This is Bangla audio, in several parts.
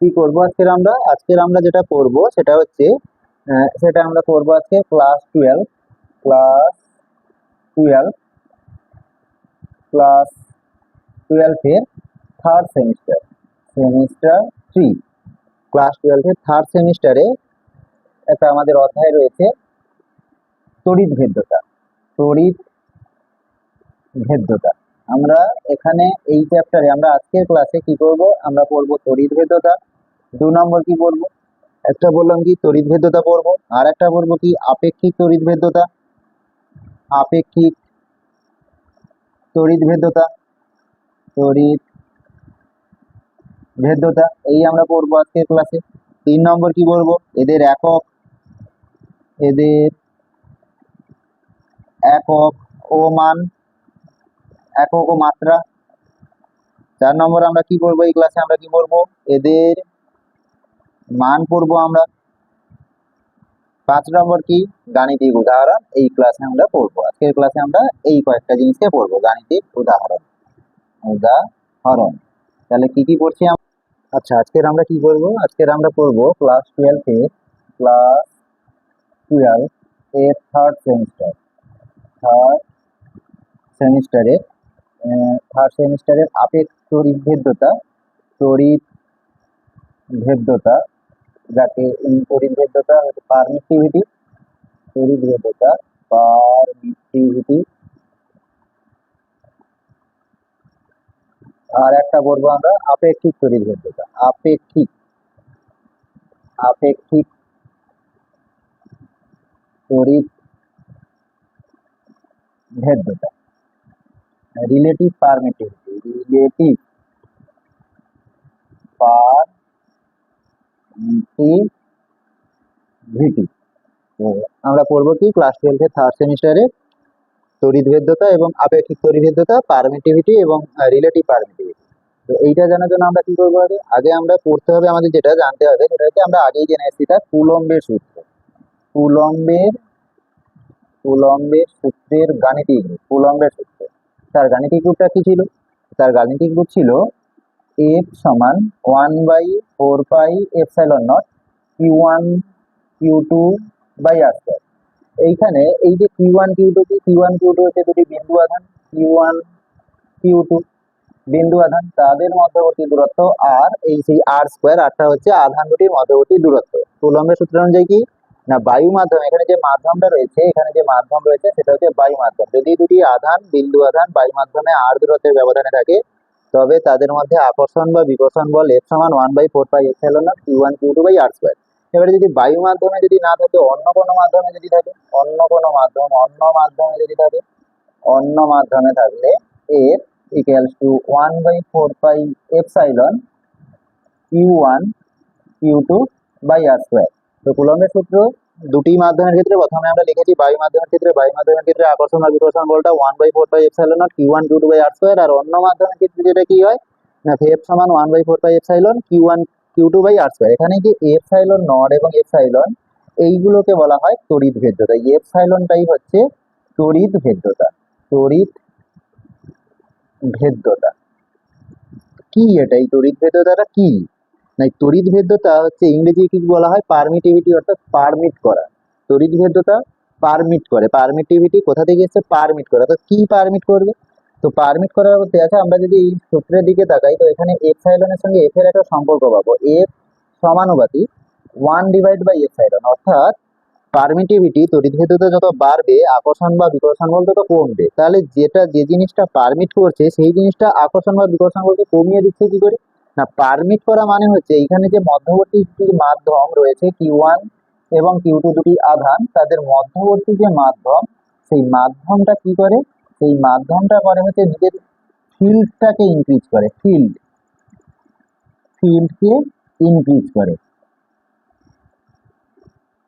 কি করব? আজকের আমরা আজকের আমরা যেটা করব সেটা হচ্ছে সেটা আমরা করব আজকে class twelve class twelve class টুয়েলভের third semester semester three class টুয়েলভের থার্ড সেমিস্টারে একটা আমাদের অধ্যায় রয়েছে, তড়িৎ ভেদ্যতা। তড়িৎ ভেদ্যতা। আমরা এখানে এই চ্যাপ্টারে আমরা আজকের ক্লাসে কি করব? আমরা পড়ব তড়িৎ ভেদ্যতা দু নম্বর কি পড়ব? একটা বললাম কি তড়িৎ ভেদ্যতা পড়ব। আর একটা পড়ব কি, আপেক্ষিক তড়িৎ ভেদ্যতা আপেক্ষিক তড়িৎ ভেদ্যতা তড়িৎ ভেদ্যতা এই আমরা পড়ব আজকের ক্লাসে তিন নম্বর কি বলব এদের একক। এদের একক ও মান। একক মাত্রা। চার নম্বর আমরা কি করব এই ক্লাসে আমরা কি করব এদের মান পড়ব আমরা। পাঁচ নম্বর কি? গাণিতিক উদাহরণ। এই ক্লাসে আমরা পড়ব। আজকের ক্লাসে আমরা এই কয়েকটা জিনিসকে পড়ব। গাণিতিক উদাহরণ। উদাহরণ। তাহলে কি কি পড়ছি আচ্ছা আজকের আমরা কি করব? আজকের আমরা পড়ব ক্লাস টুয়েলভ এর ক্লাস টুয়েলভ এর থার্ড সেমিস্টার থার্ড সেমিস্টারের থার্ড সেমিস্টারের আপেক্ষ তড়িৎ ভেদ্যতা তড়িৎ ভেদ্যতা, যাকে তড়িৎ ভেদ্যতা হচ্ছে পারমিটিভিটি তড়িৎ ভেদ্যতা পারমিটিভিটি আর একটা বলব আমরা, আপেক্ষিক তড়িৎ ভেদ্যতা, আপেক্ষিক আপেক্ষিক তড়িৎ ভেদ্যতা। রিলেটিভ পারমিটিভিটি রিলেটিভ পারমিটিভিটি তো আমরা পড়ব কি? ক্লাস টুয়েলভের থার্ড সেমিস্টারে তড়িৎ ভেদ্যতা এবং আপেক্ষিক তড়িৎ ভেদ্যতা পারমিটিভিটি এবং রিলেটিভ পারমিটিভিটি তো এইটা জানার জন্য আমরা কি করব আগে? আগে আমরা পড়তে হবে আমাদের যেটা জানতে হবে, সেটা হচ্ছে আমরা আগেই জেনে এসেছি তার কুলম্বের সূত্র। কুলম্বের কুলম্বের সূত্রের গাণিতিক কুলম্বের সূত্র। তার গাণিতিক রূপটা কি ছিল? তার গাণিতিক রূপ ছিল এফ সমান one by four pi epsilon naught q one q two by r square এইখানে এই যে কিউ ওয়ান কিউ টু কি কিউ ওয়ান কিউ টু হচ্ছে দুটি বিন্দু আধান কিউ ওয়ান কিউ টু বিন্দু আধান। তাদের মধ্যবর্তী দূরত্ব আর এই সেই আর স্কোয়ার আরটা হচ্ছে আধান দুটির মধ্যবর্তী দূরত্ব। কুলম্বের সূত্র অনুযায়ী কি? না বায়ু মাধ্যম এখানে যে মাধ্যমটা রয়েছে, এখানে যে মাধ্যম রয়েছে, সেটা হচ্ছে বায়ু মাধ্যম যদি দুটি আধান, বিন্দু আধান বায়ু মাধ্যমে আর দূরত্বের ব্যবধানে থাকে, তবে তাদের মধ্যে আকর্ষণ বা বিকর্ষণ বল এফ সমান one by four pi epsilon naught q one q two by r square এবারে যদি বায়ু মাধ্যমে যদি না থাকে, অন্য কোনো মাধ্যমে যদি থাকে, অন্য কোনো মাধ্যম, অন্য মাধ্যমে যদি থাকে, অন্য মাধ্যমে থাকলে F equals to one by four pi epsilon q one q two by r square তো কুলম্বের সূত্র দুটি মাধ্যমের ক্ষেত্রে, প্রথমে আমরা লিখেছি বায়ু মাধ্যমের ক্ষেত্রে, বায়ু মাধ্যমের ক্ষেত্রে আকর্ষণ আর বিকর্ষণ বলটা one by four by epsilon naught q one q two by r square আর অন্য মাধ্যমের ক্ষেত্রে যেটা কি হয়, না এফ সমান one by four by epsilon q one q two by r square এখানে কি এপসাইলন নট এবং এপসাইলন এইগুলোকে বলা হয় তড়িৎ ভেদ্যতা। এই এপসাইলনটাই হচ্ছে তড়িৎ ভেদ্যতা তড়িৎ ভেদ্যতা। কি এটা? এই তড়িৎ ভেদ্যতাটা কি? না তড়িৎ ভেদ্যতা হচ্ছে ইংরেজি কি বলা হয়? পারমিটিভিটি অর্থাৎ পারমিট করা। তড়িৎ ভেদ্যতা পারমিট করে। পারমিটিভিটি কোথা থেকে এসছে? পারমিট করে। অর্থাৎ কি পারমিট করবে? তো পারমিট করার মধ্যে আছে, আমরা যদি এই সূত্রের দিকে তাকাই, তো এখানে এপসাইলনের সঙ্গে এফ এর একটা সম্পর্ক পাবো। এফ সমানুপাতিক ওয়ান ডিভাইড বাই এপসাইলন অর্থাৎ পারমিটিভিটি তড়িৎ ভেদ্যতা যত বাড়বে, আকর্ষণ বা বিকর্ষণ বল তত কমবে। তাহলে যেটা যে জিনিসটা পারমিট করছে, সেই জিনিসটা আকর্ষণ বা বিকর্ষণ বলতে কমিয়ে দিচ্ছে কি করে? না পারমিট করা মানে হচ্ছে এইখানে যে মধ্যবর্তী দুটি মাধ্যম রয়েছে কিউ ওয়ান এবং কিউ টু দুটি আধান, তাদের মধ্যবর্তী যে মাধ্যম, সেই মাধ্যমটা কি করে? সেই মাধ্যমটা করে হচ্ছে নিজের ফিল্ডটাকে ইনক্রিজ করে ফিল্ড ফিল্ডকে ইনক্রিজ করে।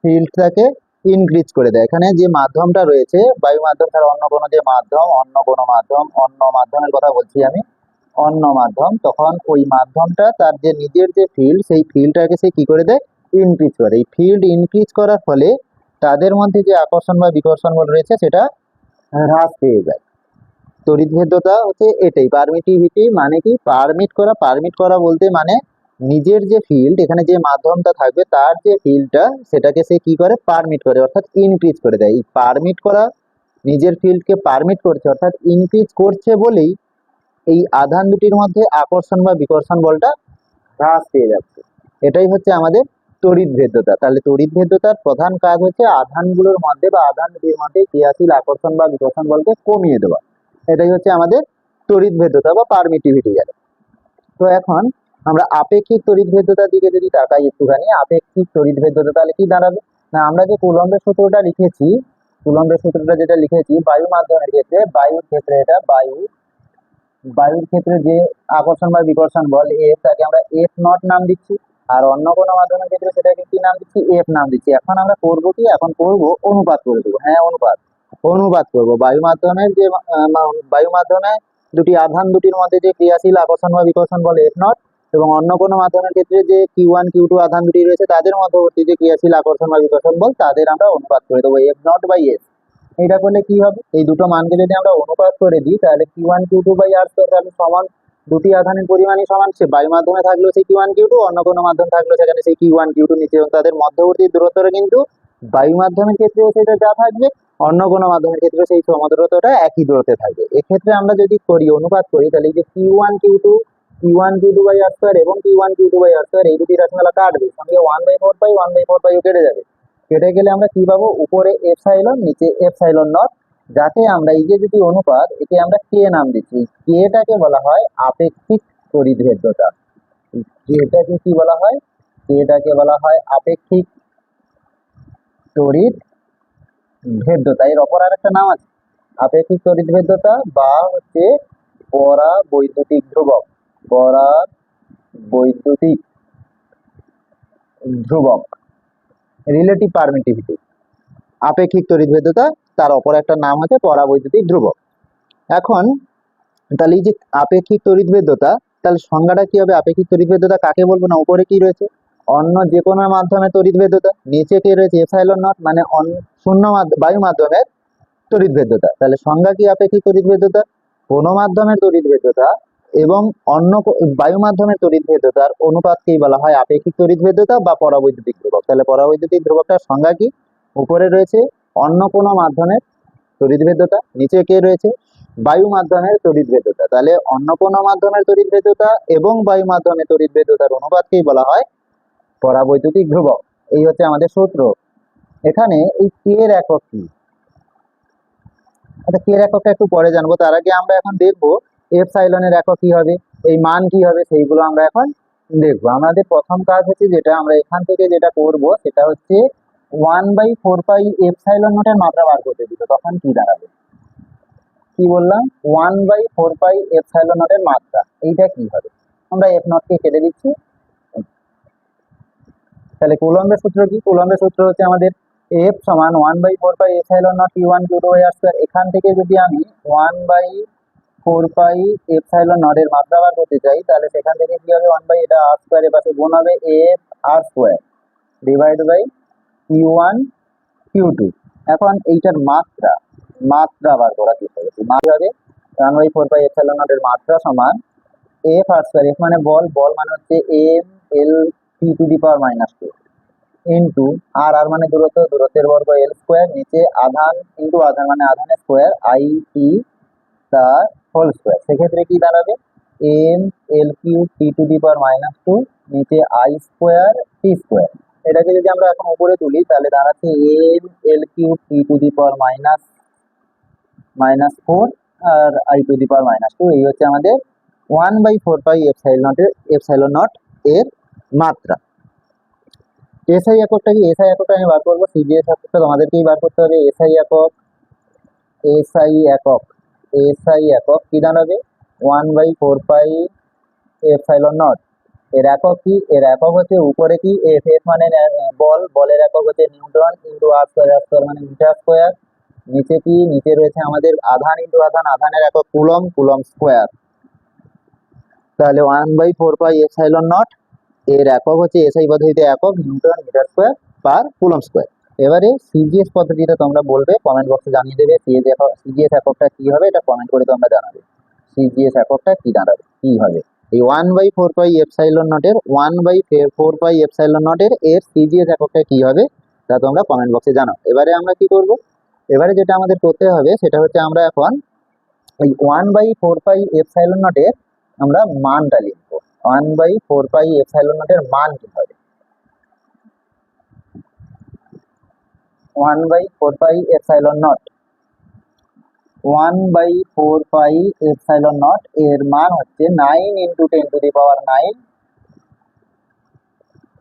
ফিল্ডটাকে ইনক্রিজ করে দেয়। এখানে যে মাধ্যমটা রয়েছে, বায়ু মাধ্যম ছাড়া অন্য কোনো যে মাধ্যম, অন্য কোনো মাধ্যম, অন্য মাধ্যমের কথা বলছি আমি অন্য মাধ্যম, তখন ওই মাধ্যমটা তার যে নিজের যে ফিল্ড সেই ফিল্ডটাকে সে কি করে দেয়? ইনক্রিজ করে। এই ফিল্ড ইনক্রিজ করার ফলে তাদের মধ্যে যে আকর্ষণ বা বিকর্ষণ বল রয়েছে, সেটা হ্রাস পেয়ে যায়। তড়িৎ ভেদ্যতা হচ্ছে এটাই। পারমিটিভিটি মানে কি? পারমিট করা। পারমিট করা বলতে মানে নিজের যে ফিল্ড এখানে যে মাধ্যমটা থাকবে, তার যে ফিল্ডটা সেটাকে সে কি করে? পারমিট করে, অর্থাৎ ইনক্রিজ করে দেয়। এই পারমিট করা, নিজের ফিল্ডকে পারমিট করছে, অর্থাৎ ইনক্রিজ করছে বলেই এই আধান দুটির মধ্যে আকর্ষণ বা বিকর্ষণ বলটা হ্রাস পেয়ে যাচ্ছে। এটাই হচ্ছে আমাদের তড়িৎ ভেদ্যতা। তাহলে তড়িৎ ভেদ্যতার প্রধান কাজ হচ্ছে আধানগুলোর মধ্যে বা আধান দুটির মধ্যে ক্রিয়াশীল আকর্ষণ বা বিকর্ষণ বলকে কমিয়ে দেওয়া। এটাই হচ্ছে আমাদের তড়িৎ ভেদ্যতা বা পারমিটিভিটি গেল। তো এখন আমরা আপেক্ষিক তড়িৎ ভেদ্যতার দিকে যদি তাকাই একটুখানি, আপেক্ষিক তড়িৎ ভেদ্যতা তাহলে কি দাঁড়াবে? না, আমরা যে কুলম্বের সূত্রটা লিখেছি কুলম্বের সূত্রটা যেটা লিখেছি বায়ু মাধ্যমের ক্ষেত্রে বায়ুর ক্ষেত্রে এটা বায়ু বায়ুর ক্ষেত্রে যে আকর্ষণ বা বিকর্ষণ বল এফ তাকে আমরা এফ নট নাম দিচ্ছি। আর অন্য কোনো মাধ্যমের ক্ষেত্রে সেটাকে কি নাম দিচ্ছি? এফ নাম দিচ্ছি। এখন আমরা করব কি? এখন করব অনুপাত করে দেবো। হ্যাঁ অনুপাত। অনুপাত করব। বায়ু মাধ্যমের যে বায়ু মাধ্যমে দুটি আধান, দুটির মধ্যে যে ক্রিয়াশীল আকর্ষণ বা বিকর্ষণ বল এফ নট এবং অন্য কোনো মাধ্যমের ক্ষেত্রে যে কিউ ওয়ান কিউ টু আধান দুটি রয়েছে, তাদের মধ্যবর্তী যে ক্রিয়াশীল আকর্ষণ বা বিকর্ষণ বল, তাদের আমরা অনুপাত করে দেবো এফ নট বাই এফ এটা করলে কি হবে? এই দুটো মানকে যদি আমরা অনুপাত করে দিই, তাহলে q one q two by r square তাহলে সমান দুটি আধানের পরিমাণই সমান। সে বায়ু মাধ্যমে থাকলেও সেই কিউ ওয়ান কিউ টু অন্য কোনো মাধ্যম থাকলেও সেখানে সেই কিউ ওয়ান কিউ টু নিচে এবং তাদের মধ্যবর্তী দূরত্বটা কিন্তু বায়ু মাধ্যমের ক্ষেত্রেও সেটা যা থাকবে, অন্য কোনো মাধ্যমের ক্ষেত্রে সেই সমদূরত্বটা একই দূরত্বে থাকবে। এক্ষেত্রে আমরা যদি করি, অনুপাত করি, তাহলে এই যে q one q two q one q two by r square এবং q one q two by r square এই দুটি রাশিমালা কাটবে। সঙ্গে one by four by one by four by কেটে যাবে। কেটে গেলে আমরা কি পাবো? উপরে এফ সাইলন নিচে এফ সাইলন নট যাতে আমরা এই যে দুটি অনুপাত, একে আমরা কে নাম দিচ্ছি। কেটাকে বলা হয় আপেক্ষিক তড়িৎ ভেদ্যতা কেটাকে কি বলা হয়? কেটাকে বলা হয় আপেক্ষিক তড়িৎ ভেদ্যতা এর অপর আর একটা নাম আছে। আপেক্ষিক তড়িৎ ভেদ্যতা বা হচ্ছে পরা বৈদ্যুতিক ধ্রুবক। পরা বৈদ্যুতিক ধ্রুবক। রিলেটিভ পারমিটিভিটি আপেক্ষিক তড়িৎ তার অপর একটা নাম হচ্ছে পরাবৈদ্যুতিক ধ্রুবক। এখন, তাহলে এই যে আপেক্ষিক তড়িৎ ভেদ্যতা তাহলে সংজ্ঞাটা কি হবে? আপেক্ষিক তড়িৎ কাকে বলব না? উপরে কি রয়েছে? অন্য যে কোনো মাধ্যমে তড়িৎভেদ্যতা, নিচে কে রয়েছে? এফাইলন নট মানে শূন্য বায়ু মাধ্যমের তড়িৎভেদ্যতা। তাহলে সংজ্ঞা কি আপেক্ষিক তড়িৎ ভেদ্যতা কোনো মাধ্যমের তড়িৎ ভেদ্যতা এবং অন্য বায়ু মাধ্যমের তড়িৎ ভেদ্যতার অনুপাতকেই বলা হয় আপেক্ষিক তড়িৎ ভেদ্যতা বা পরাবৈদ্যুতিক ধ্রুবক। তাহলে পরাবৈদ্যুতিক ধ্রুবকটার সংজ্ঞা কি? উপরে রয়েছে অন্য কোনো মাধ্যমের তড়িৎ ভেদ্যতা, নিচে কে রয়েছে? বায়ু মাধ্যমের তড়িৎ ভেদ্যতা। তাহলে অন্য কোনো মাধ্যমের তড়িৎ ভেদ্যতা এবং বায়ু মাধ্যমের তড়িৎ ভেদ্যতার অনুপাতকেই বলা হয় পরাবৈদ্যুতিক ধ্রুবক। এই হচ্ছে আমাদের সূত্র। এখানে এই কে এর একক কি? আচ্ছা কে এর এককটা একটু পরে জানব। তার আগে আমরা এখন দেখব এফ সাইলনের একক কি হবে, এই মান কি হবে সেইগুলো আমরা এখন দেখব। আমাদের প্রথম কাজ হচ্ছে যেটা আমরা এখান থেকে যেটা করব, সেটা হচ্ছে one by four pi epsilon নোটের মাত্রা বার করতে দিত তখন কি দাঁড়াবে? কি বললাম? One by four pi epsilon নোটের মাত্রা। এইটা কি হবে? আমরা এফ নটকে কেটে দিচ্ছি। তাহলে কুলম্বের সূত্র কি? কুলম্বের সূত্র হচ্ছে আমাদের এফ সমান one by four pi epsilon naught q one q two এখান থেকে যদি আমি one by four pi epsilon naught এর মাত্রা বার করতে চাই, তাহলে সেখান থেকে কি হবে? ওয়ান বাই এটা আর স্কোয়ার এর পাশে গুণ হবে F r square divide by q one q two এখন এইটার মাত্রা মাত্রা বার করার চেষ্টা করছি মাত্রা হবে one by four pi epsilon naught এর মাত্রা সমান এফ আর স্কোয়ার এফ মানে বল বল মানে হচ্ছে M L T to the power minus two into r r মানে দূরত্ব, দূরত্বের বর্গ এল স্কোয়ার নিচে আধান ইন্টু আধান মানে আধানের স্কোয়ার আই টি তার হোল স্কোয়ার সেক্ষেত্রে কি দাঁড়াবে? M L Q T to the power minus two নিচে আই স্কোয়ার টি স্কোয়ার এটাকে যদি আমরা এখন উপরে তুলি, তাহলে দাঁড়াচ্ছে M L Q T to the power minus minus four R I to the power minus two এই হচ্ছে আমাদের one by four pi epsilon নটের epsilon naught এর মাত্রা। এসআই এককটা কি? এসআই এককটা আমি বার করব। সিজিএস এককটা তোমাদেরকেই বার করতে হবে। এসআই একক এসআই একক। এসআই একক কি দাঁড়াবে one by four pi epsilon naught এর একক কি? এর একক হচ্ছে উপরে কি? এফ এফ মানে বল। বলের একক হচ্ছে newton into r square r square মানে মিটার স্কোয়ার। নিচে কি? নিচে রয়েছে আমাদের আধান ইন্টু আধান। আধানের একক কুলম কুলম স্কোয়ার। তাহলে one by four pi epsilon naught এর একক হচ্ছে এসআই পদ্ধতিতে একক newton metre square per coulomb square. এবারে সিজিএস পদ্ধতিটা তোমরা বলবে কমেন্ট বক্সে জানিয়ে দেবে সিজিএস সিজিএস এককটা কি হবে এটা কমেন্ট করে তোমরা জানাবে। সিজিএস এককটা কি দাঁড়াবে, কি হবে? এই one by four pi epsilon নটের one by four pi epsilon নটের এর সিজিএস এককটা কি হবে, তা তোমরা কমেন্ট বক্সে জানো এবারে আমরা কি করব? এবারে যেটা আমাদের করতে হবে, সেটা হচ্ছে আমরা এখন ওই one by four pi epsilon নটের আমরা মানটা লিখব। One by four pi epsilon নটের মান কি হবে? One by four pi epsilon naught one by four pi epsilon naught এর মান হচ্ছে nine into ten to the power nine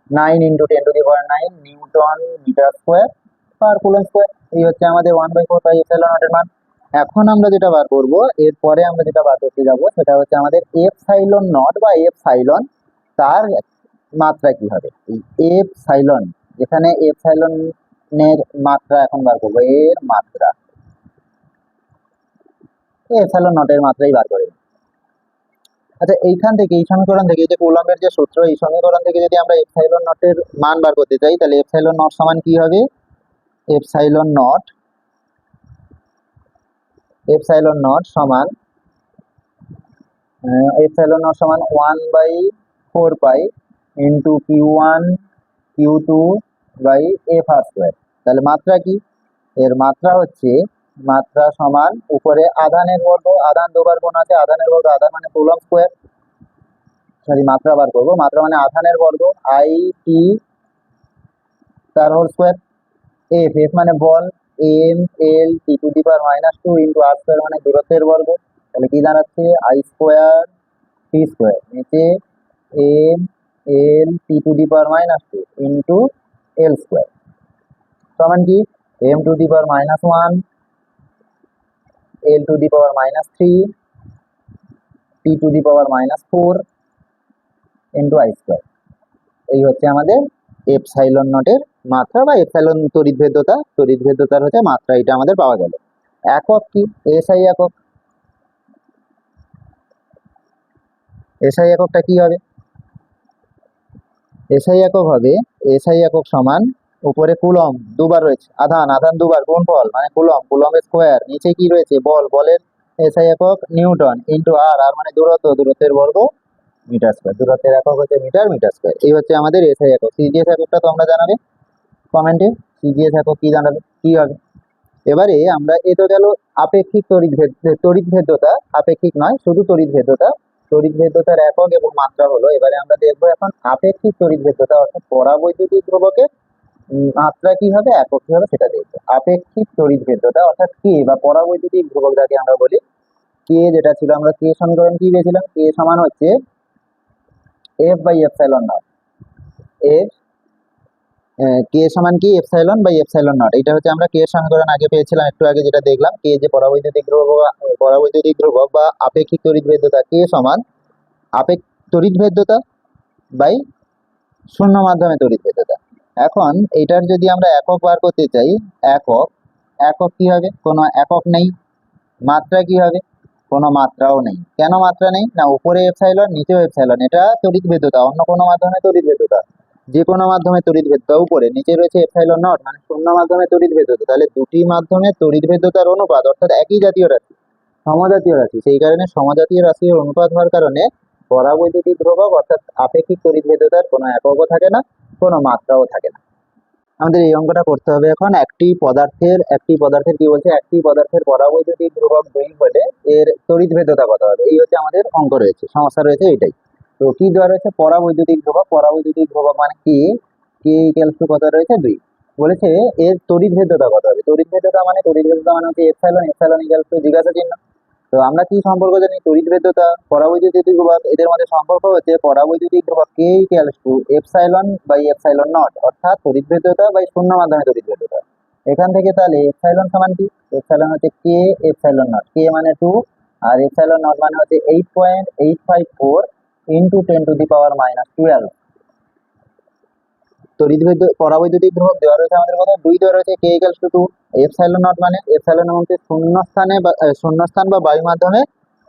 nine into ten to the power nine newton metre square per coulomb square. এই হচ্ছে আমাদের one by four pi epsilon নটের মান। এখন আমরা যেটা বার করব, এরপরে আমরা যেটা বার করতে যাব, সেটা হচ্ছে আমাদের এফ সাইলন নট বা এফ সাইলন তার মাত্রা কি হবে? এই এফ সাইলন এফ সাইলনের মাত্রা এখন বার করব। এর মাত্রা। এপসাইলন নটের মাত্রাই বার করে। আচ্ছা এইখান থেকে, এই সমীকরণ থেকে যে কুলম্বের যে সূত্র, এই সমীকরণ থেকে যদি আমরা এপসাইলন নটের মান বার করতে চাই, তাহলে এপসাইলন নট সমান কি হবে? এপসাইলন নট এপসাইলন নট সমান এপসাইলন নট সমান one by four pi into q one q two by F r square তাহলে মাত্রা কি? এর মাত্রা হচ্ছে, মাত্রা সমান উপরে আধানের বর্গ, আধান দুবার কোন আছে, আধানের বর্গ, আধান মানে কুলম স্কোয়ার। সরি, মাত্রা বার করব। মাত্রা মানে আধানের বর্গ আই টি তার হোল স্কোয়ার এফ এফ মানে বল M L T to the power minus two into r square মানে দূরত্বের বর্গ। তাহলে কি দাঁড়াচ্ছে? আই স্কোয়ার টি স্কোয়ার নিচে M L T to the power minus two into L square সমান কি? M to the power minus one L to the power minus three T to the power minus four into I square এই হচ্ছে আমাদের এপসাইলন নটের মাত্রা বা এপসাইলন তড়িৎভেদ্যতা। তড়িৎভেদ্যতার হচ্ছে মাত্রা, এটা আমাদের পাওয়া গেল। একক কি? এসআই একক। এসআই এককটা কি হবে? এসআই একক হবে এসআই একক সমান উপরে কুলম দুবার রয়েছে। আধান আধান দুবার, গুণফল মানে কুলম কুলমের স্কোয়ার নিচে কি রয়েছে? বল, বলের এসআই একক নিউটন ইন্টু আর আর মানে দূরত্ব, দূরত্বের বর্গ, মিটার স্কোয়ার দূরত্বের একক হচ্ছে মিটার মিটার স্কোয়ার এই হচ্ছে আমাদের এসআই একক। সিজিএস এককটা তোমরা জানাবে কমেন্টে সিজিএস একক কি জানাবে? কি হবে? এবারে আমরা এ তো গেল আপেক্ষিক তড়িৎ তড়িৎ ভেদ্যতা। আপেক্ষিক নয়, শুধু তড়িৎ ভেদ্যতা। তড়িৎ ভেদ্যতার একক এবং মাত্রা হলো। এবারে আমরা দেখব এখন আপেক্ষিক তড়িৎ ভেদ্যতা অর্থাৎ পরাবৈদ্যুতিক ধ্রুবকের মাত্রা কি হবে একক হবে সেটা দেখব। আপেক্ষিক তড়িৎ ভেদ্যতা অর্থাৎ কে বা পরাবৈদ্যুতিক ধ্রুবক যাকে আমরা বলি। কে যেটা ছিল, আমরা কে সমীকরণ কি পেয়েছিলাম? কে সমান হচ্ছে F by epsilon naught F K সমান কি? এপসাইলন বাই এপসাইলন নট এটা হচ্ছে আমরা কে সমীকরণ আগে পেয়েছিলাম, একটু আগে যেটা দেখলাম। কে যে পরাবৈদ্যুতিক ধ্রুবক পরাবৈদ্যুতিক ধ্রুবক বা আপেক্ষিক তড়িৎ ভেদ্যতা কে সমান? আপেক তড়িৎ ভেদ্যতা বাই শূন্য মাধ্যমে তড়িৎ ভেদ্যতা এখন এটার যদি আমরা একক বার করতে চাই, একক একক কি হবে? কোনো একক নেই, মাত্রা কি হবে? কোনো মাত্রাও নেই। কেন মাত্রা নেই? না, উপরে এপসাইলন নিচেও এপসাইলন এটা তড়িৎ অন্য কোনো মাধ্যমে তড়িৎ ভেদ্যতা যে কোনো মাধ্যমে তড়িৎ উপরে, নিচে রয়েছে এপসাইলন নট মানে শূন্য মাধ্যমে তড়িৎ ভেদ্যতা তাহলে দুটি মাধ্যমে তড়িৎ ভেদ্যতার অনুপাত, অর্থাৎ একই জাতীয় রাশি, সমজাতীয় রাশি, সেই কারণে সমজাতীয় রাশির অনুপাত হওয়ার কারণে পরাবৈদ্যুতিক ধ্রুবক, অর্থাৎ আপেক্ষিক তড়িৎ কোনো এককও থাকে না কোনো মাত্রাও থাকে না। আমাদের এই অঙ্কটা করতে হবে এখন একটি পদার্থের একটি পদার্থের কি বলছে? একটি পদার্থের পরাবৈদ্যুতিক ধ্রুবক দুই হলে এর তড়িৎ ভেদ্যতা কত হবে? এই হচ্ছে আমাদের অঙ্ক রয়েছে, সমস্যা রয়েছে এটাই তো কি দেওয়া রয়েছে? পরাবৈদ্যুতিক ধ্রুবক পরাবৈদ্যুতিক ধ্রুবক মানে কি? কে ইকুয়ালস কত রয়েছে? দুই। বলেছে এর তড়িৎ ভেদ্যতা কত হবে? তড়িৎ মানে তড়িৎ মানে হচ্ছে এপসাইলন এপসাইলন ইকুয়ালস টু জিজ্ঞাসা চিহ্ন তো আমরা কি সম্পর্ক জানি? তড়িৎ ভেদ্যতা, পরাবৈদ্যুতিক ধ্রুবক, এদের মধ্যে সম্পর্ক হচ্ছে পরাবৈদ্যুতিক ধ্রুবক K equals to epsilon by epsilon naught অর্থাৎ তড়িৎ ভেদ্যতা বাই শূন্য মাধ্যমে তড়িৎ ভেদ্যতা। এখান থেকে তাহলে এপসাইলন সমান কি? এপসাইলন হচ্ছে কে এপসাইলন নট কে মানে টু আর এপসাইলন নট মানে হচ্ছে eight point eight five four into ten to the power minus twelve ভেদ্য পরাবৈদ্যুতিক ধ্রুবক দেওয়া রয়েছে আমাদের কথা দুই দেওয়া রয়েছে K equals to epsilon naught মানে এপসাইলন মধ্যে শূন্য স্থানে বা শূন্য স্থান বা বায়ু মাধ্যমে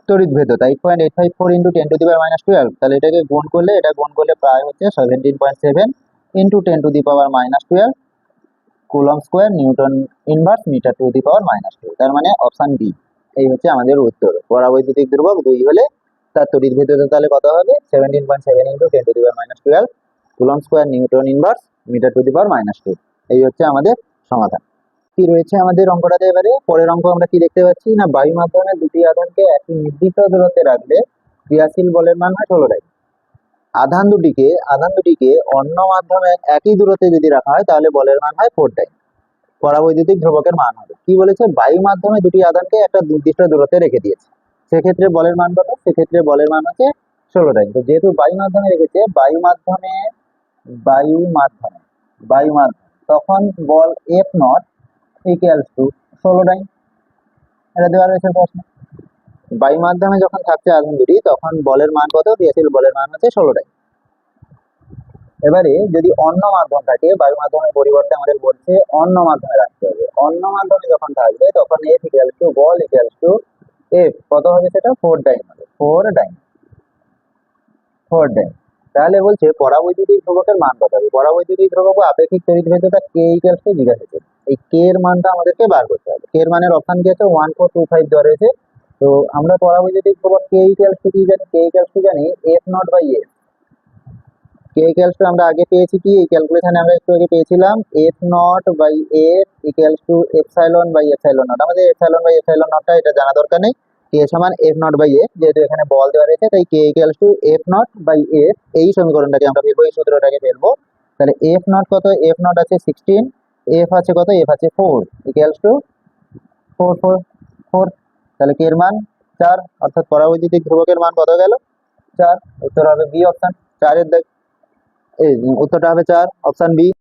তড়িৎ ভেদ্যতা eight point eight five four into ten to the power minus twelve তাহলে এটাকে গুণ করলে, এটা গুণ করলে প্রায় হচ্ছে seventeen point seven into ten to the power minus twelve coulomb square newton inverse metre to the power minus two তার মানে অপশন ডি এই হচ্ছে আমাদের উত্তর। পরাবৈদ্যুতিক ধ্রুবক দুই হলে তার তড়িৎ তাহলে কত হবে? Seventeen point seven into ten to the power minus twelve coulomb square newton inverse, metre to the power minus two. এই হচ্ছে আমাদের সমাধান। কি রয়েছে আমাদের অঙ্কটাতে এবারে? পরের অঙ্ক আমরা কি দেখতে পাচ্ছি? না, বায়ু মাধ্যমে দুটি আধানকে একটি নির্দিষ্ট দূরত্বে রাখলে ক্রিয়াশীল বলের মান হয় ষোলো আধান দুটিকে আধান দুটিকে অন্য মাধ্যমে একই দূরত্বে যদি রাখা হয়, তাহলে বলের মান হয় ফোর টাইম পরাবৈদ্যুতিক ধ্রুবকের মান হবে। কি বলেছে? বায়ু মাধ্যমে দুটি আধানকে একটা নির্দিষ্ট দূরত্বে রেখে দিয়েছে। সেক্ষেত্রে বলের মান কত? সেক্ষেত্রে বলের মান হচ্ছে ষোলো টাইম তো যেহেতু বায়ু মাধ্যমে রেখেছে, বায়ু মাধ্যমে বায়ু মাধ্যমে বায়ু মাধ্যমে তখন বল এফ নট ইকুয়ালস টু ষোলো ডাইন। এটা দেওয়া রয়েছে প্রশ্ন। বায়ু মাধ্যমে যখন থাকছে আধান দুটি, তখন বলের মান কত? ক্রিয়াশীল বলের মান হচ্ছে ষোলো টাইম এবারে যদি অন্য মাধ্যম থাকে বায়ু মাধ্যমের পরিবর্তে আমাদের বলছে অন্য মাধ্যমে রাখতে হবে। অন্য মাধ্যমে যখন থাকবে, তখন এফ ইকুয়ালস টু বল ইকুয়ালস টু এফ কত হবে সেটা? ফোর ডাইন হবে। Four dyne. Four dyne. তাহলে বলছে, পরাবৈদ্যুতিক ধ্রুবকের মান কত হবে? পরাবৈদ্যুতিক ধ্রুবক আপেক্ষিক তড়িৎভেদ্যতা কে ইকুয়ালস টু জিজ্ঞাসা এই কে এর মানটা আমাদেরকে বার করতে হবে। কে এর মানের অপশন কি আছে? ওয়ান ফোর টু ফাইভ দেওয়া রয়েছে। তো আমরা পরাবৈদ্যুতিক ধ্রুবক কে ইকুয়ালস কি জানি? কে ইকুয়ালস জানি? F naught by F K equals to আমরা আগে পেয়েছি কি? এই ক্যালকুলেশনে আমরা একটু আগে পেয়েছিলাম। F naught by F equals to epsilon by epsilon naught আমাদের এপসাইলন বাই এপসাইলন নটটা এটা জানা দরকার নেই। কে সমান এফ নট বাই এফ যেহেতু এখানে বল দেওয়া রয়েছে, তাই K equals to F naught by F এই সমীকরণটাকে আমরা এই সূত্রটাকে ফেলব। তাহলে এফ নট কত? এফ নট আছে সিক্সটিন এফ আছে কত? এফ আছে four equals to four four four তাহলে কে এর মান চার, অর্থাৎ পরাবৈদ্যুতিক ধ্রুবকের মান কত গেল? চার। উত্তর হবে বি অপশন চারের দেখ উত্তরটা হবে চার অপশন বি